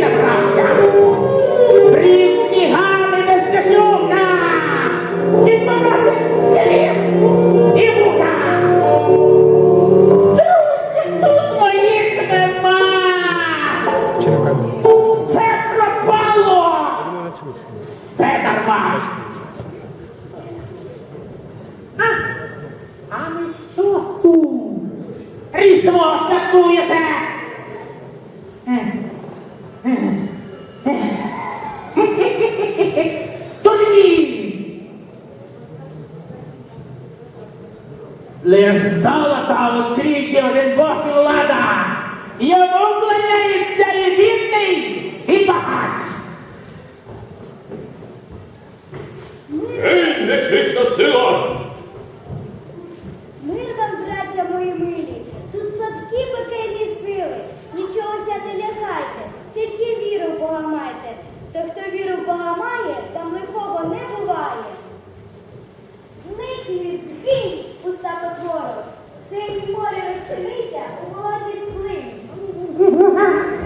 ти? Брів снігами без кожуха, від морози ліс і вуха. Друзів тут моїх нема. Все пропало, все дарма. А, а ми що тут? Різдво святкуєте? Е. Лиш золота у світі один Бог і влада. Йому кланяється і бідний, і багач. Ей, нечиста сила! Віру має, там лихого не буває. Зникни, згинь, уста потвору, синій море розчинися, у молоді сплинь.